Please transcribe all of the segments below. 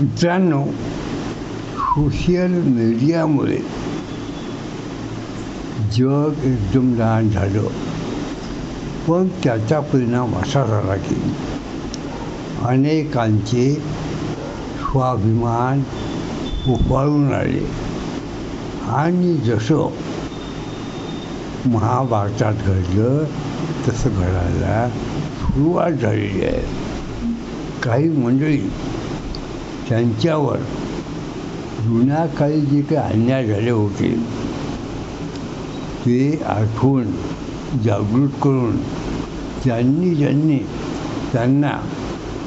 मित्रांनो सोशल मीडियामुळे जग एकदम लहान झालं पण त्याचा परिणाम असा झाला की अनेकांचे स्वाभिमान उफाळून आले आणि जसं महाभारतात घडलं तसं घडायला सुरुवात झालेली आहे काही मंडळी त्यांच्यावर जुन्या काळी जे काही अन्याय झाले होते. ते आठवून जागृत करून ज्यांनी ज्यांनी त्यांना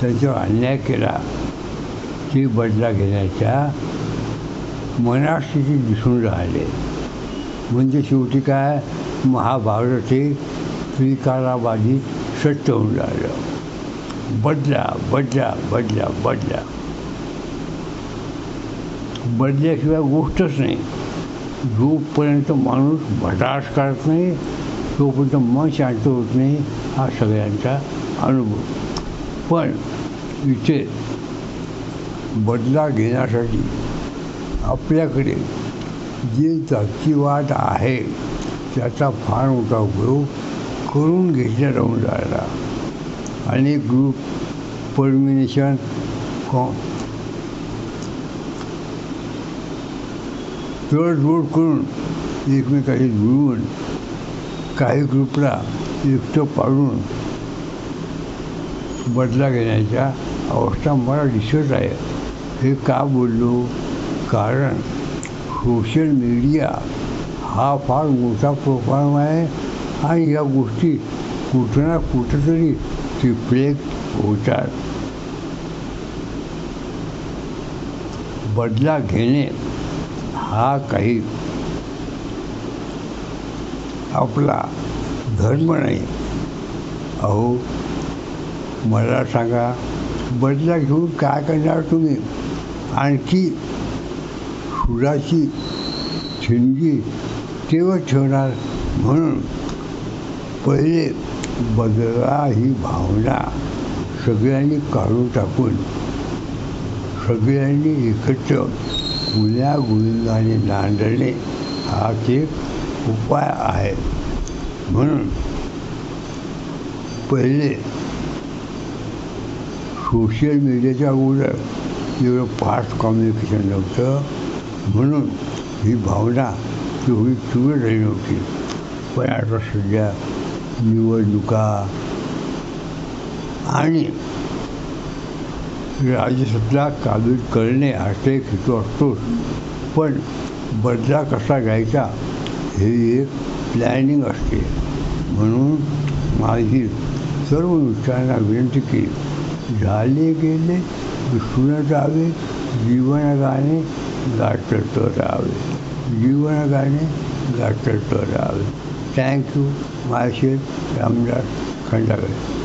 त्यांच्यावर अन्याय केला ते बदला घेण्याच्या मनास्थिती दिसून राहिले. म्हणजे शेवटी काय? महाभारत हे त्रिकालाबाधित सत्य होऊन राहिलं. बदला बदला बदला बदला. बदल्याशिवाय गोष्टच नाही. जोपर्यंत माणूस भटास करत नाही तोपर्यंत मन शांत होत नाही हा सगळ्यांचा अनुभव. पण इथे बदला घेण्यासाठी आपल्याकडे जे जातीवाद आहे त्याचा फार मोठा उपयोग करून घेतला राहून राहिला. अनेक ग्रुप परमिनेशन कॉ तडजोड करून एकमेकाशी जुळवून काही ग्रुपला एकटं पाडून बदला घेण्याच्या अवस्था मला दिसत आहे. हे का बोललो? कारण सोशल मीडिया हा फार मोठा प्रोग्राम आहे आणि या गोष्टी कुठं ना कुठंतरी रिफ्लेक्ट होतात. बदला घेणे हा काही आपला धर्म नाही. अहो मला सांगा बदला घेऊन काय करणार तुम्ही? आणखी सुराची ठिणगी तेव्हा ठेवणार म्हणून पहिले बदला ही भावना सगळ्यांनी काढून टाकून सगळ्यांनी एकत्र गुन्ह्या गोविंदाने नांदणे हाच एक उपाय आहे. म्हणून पहिले सोशल मीडियाच्या अगोदर एवढं फास्ट कम्युनिकेशन नव्हतं. म्हणून ही भावना तेवढी तीव्र झाली नव्हती. पण आता सध्या निवडणुका आणि राजसत्ता काबीज करणे हाचा एक हेतू असतोच पण बदला कसा घ्यायचा? हे एक प्लॅनिंग असते. म्हणून माझी सर्व मित्रांना विनंती की झाले गेले विसरून जावे जीवन गाणे गाठत राहावे. जीवनगाणे गाठत राहावे. थँक्यू मायशेर रामदास खंडागळे.